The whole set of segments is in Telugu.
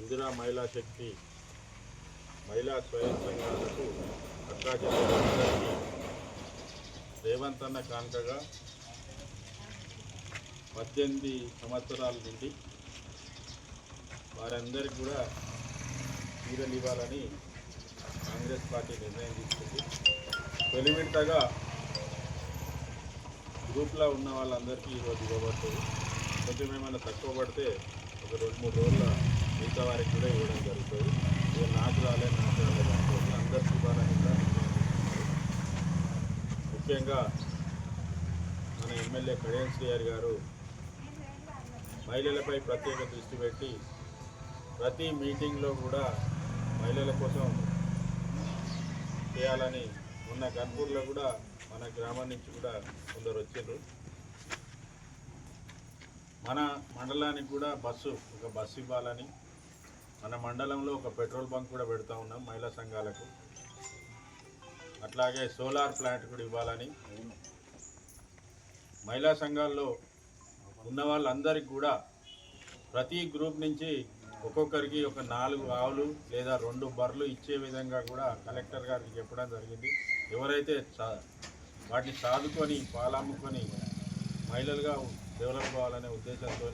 ఇందిరా మహిళా శక్తి మహిళా స్వయం సంఘాలకు అక్కా చెల్లెలందరికీ రేవంత్ అన్న కానుకగా పద్దెనిమిది సంవత్సరాల నుండి వారందరికీ కూడా చీరలు ఇవ్వాలని కాంగ్రెస్ పార్టీ నిర్ణయం తీసుకుంది. తొలి విడతగా గ్రూప్లో ఉన్న వాళ్ళందరికీ ఈరోజు ఇవ్వబడుతుంది. కొంచెం ఏమైనా తక్కువ పడితే ఒక రెండు మూడు రోజుల మిగతా వారికి కూడా ఇవ్వడం జరుగుతుంది. ఇక నాకు రాలే నాకు రాలేదు అనుకోవద్దు అందరికీ ఇవ్వాలని ముఖ్యంగా మన ఎమ్మెల్యే కళ్యాణ్ శ్రీహరి గారు మహిళలపై ప్రత్యేక దృష్టి పెట్టి ప్రతి మీటింగ్లో కూడా మహిళల కోసం చేయాలని ఉన్న గన్పూర్లో కూడా మన గ్రామం నుంచి కూడా కొందరు వచ్చారు మన మండలానికి కూడా బస్సు ఒక బస్సు ఇవ్వాలని మన మండలంలో ఒక పెట్రోల్ బంక్ కూడా పెడతా ఉన్నాం మహిళా సంఘాలకు. అట్లాగే సోలార్ ప్లాంట్ కూడా ఇవ్వాలని. మహిళా సంఘాల్లో ఉన్న వాళ్ళందరికీ కూడా ప్రతి గ్రూప్ నుంచి ఒక్కొక్కరికి ఒక నాలుగు ఆవులు లేదా రెండు బర్రెలు ఇచ్చే విధంగా కూడా కలెక్టర్ గారికి చెప్పడం జరిగింది. ఎవరైతే వాటిని సాదుకొని పాలమ్ముకొని మహిళలుగా డెవలప్ కావాలనే ఉద్దేశంతో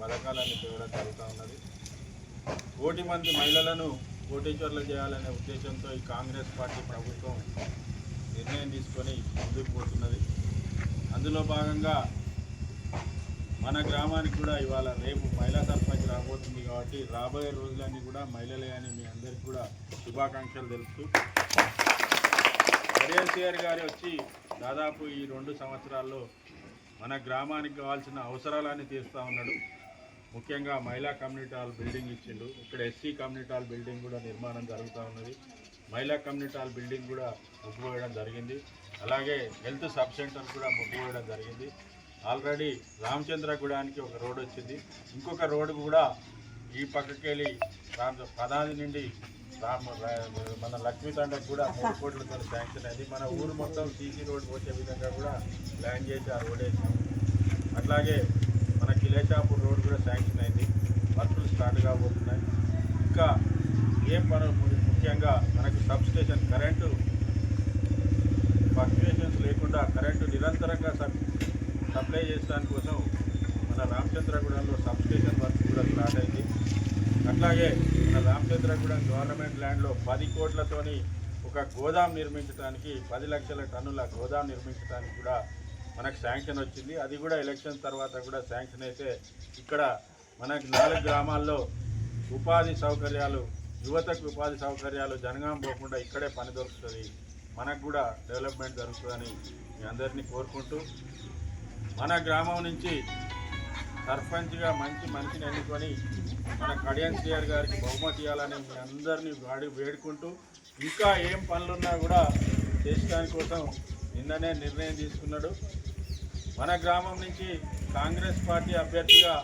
పథకాలన్నీ తేవడం జరుగుతూ ఉన్నది. కోటి మంది మహిళలను కోటీశ్వర్లు చేయాలనే ఉద్దేశంతో ఈ కాంగ్రెస్ పార్టీ ప్రభుత్వం నిర్ణయం తీసుకొని ముందుకు పోతున్నది. అందులో భాగంగా మన గ్రామానికి కూడా ఇవాళ రేపు మహిళా సర్పంచ్ రాబోతుంది కాబట్టి రాబోయే రోజులన్నీ కూడా మహిళలే అని మీ అందరికీ కూడా శుభాకాంక్షలు తెలుపుతూ కేసీఆర్ గారు వచ్చి దాదాపు ఈ రెండు సంవత్సరాల్లో మన గ్రామానికి కావాల్సిన అవసరాలన్నీ తీరుస్తూ ఉన్నాడు. ముఖ్యంగా మహిళా కమ్యూనిటీ హాల్ బిల్డింగ్ ఇచ్చిండు. ఇక్కడ ఎస్సీ కమ్యూనిటీ హాల్ బిల్డింగ్ కూడా నిర్మాణం జరుగుతూ ఉన్నది. మహిళా కమ్యూనిటీ హాల్ బిల్డింగ్ కూడా ముగ్గు వేయడం జరిగింది. అలాగే హెల్త్ సబ్ సెంటర్ కూడా ముగ్గు వేయడం జరిగింది. ఆల్రెడీ రామచంద్రగూడానికి ఒక రోడ్ వచ్చింది. ఇంకొక రోడ్డు కూడా ఈ పక్కకెళ్ళి రామ పదాది నుండి రామ మన లక్ష్మీ తండకు కూడా మూడు కోట్లతో శాంక్షన్ అయింది. మన ఊరు మొత్తం సీసీ రోడ్ వచ్చే విధంగా కూడా ప్లాన్ చేసి ఆ రోడ్ వేసాం అట్లాగే మన రోడ్ కూడా శాంక్షన్ అయింది. వర్కులు స్టార్ట్ కాబోతున్నాయి ఇంకా ఏం పనులు? ము- ముఖ్యంగా మనకు సబ్ స్టేషన్ కరెంటు ఫ్లక్చుయేషన్స్ లేకుండా కరెంటు నిరంతరంగా సబ్ సప్లై చేయడానికి కోసం మన రామచంద్రగూడెంలో సబ్ స్టేషన్ వర్క్ కూడా స్టార్ట్ అయింది. అట్లాగే మన రామచంద్రగూడెం గవర్నమెంట్ ల్యాండ్లో పది కోట్లతోని ఒక గోదాం నిర్మించడానికి పది లక్షల టన్నుల గోదాం నిర్మించడానికి కూడా మనకు శాంక్షన్ వచ్చింది. అది కూడా ఎలక్షన్ తర్వాత కూడా శాంక్షన్ అయితే ఇక్కడ మనకు నాలుగు గ్రామాల్లో ఉపాధి సౌకర్యాలు యువతకు ఉపాధి సౌకర్యాలు జనగాం పోకుండా ఇక్కడే పని దొరుకుతుంది. మనకు కూడా డెవలప్మెంట్ జరుగుతుందని మీ అందరినీ కోరుకుంటూ మన గ్రామం నుంచి సర్పంచ్గా మంచి మనిషిని ఎన్నుకొని మన కడియన్ సిఆర్ గారికి బహుమతి ఇవ్వాలని మీ అందరినీ వాడి వేడుకుంటూ ఇంకా ఏం పనులున్నా కూడా చేసడానికి కోసం నిన్ననే నిర్ణయం తీసుకున్నాడు. మన గ్రామం నుంచి కాంగ్రెస్ పార్టీ అభ్యర్థిగా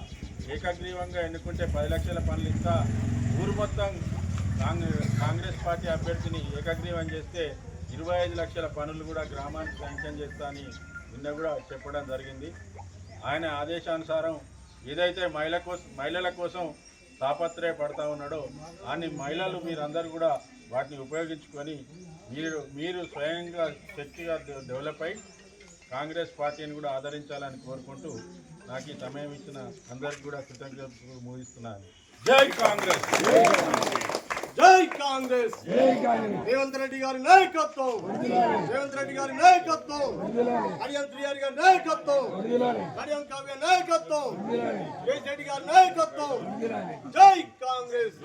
ఏకగ్రీవంగా ఎన్నుకుంటే పది లక్షల పనులు ఇస్తా ఊరు మొత్తం కాంగ్రెస్ కాంగ్రెస్ పార్టీ అభ్యర్థిని ఏకగ్రీవం చేస్తే ఇరవై ఐదు లక్షల పనులు కూడా గ్రామానికి శాంక్షన్ చేస్తా అని నిన్న కూడా చెప్పడం జరిగింది. ఆయన ఆదేశానుసారం ఏదైతే మహిళ కోసం మహిళల కోసం తాపత్రయపడతా ఉన్నాడో అన్ని మహిళలు మీరందరూ కూడా వాటిని ఉపయోగించుకొని మీరు మీరు స్వయంగా శక్తిగా డెవలప్ అయి కాంగ్రెస్ పార్టీని కూడా ఆదరించాలని కోరుకుంటూ నాకు ఈ సమయం ఇచ్చిన అందరికి కూడా కృతజ్ఞతలు ముగిస్తున్నాను. జై కాంగ్రెస్! జై కాంగ్రెస్! రేవంత్ రెడ్డి గారి నాయకత్వం! రేవంత్ రెడ్డి గారి నాయకత్వం! హరియం త్రియారి గారి నాయకత్వం! హరియం కావ్య నాయకత్వం! కేసీ రెడ్డి గారి నాయకత్వం! జై కాంగ్రెస్!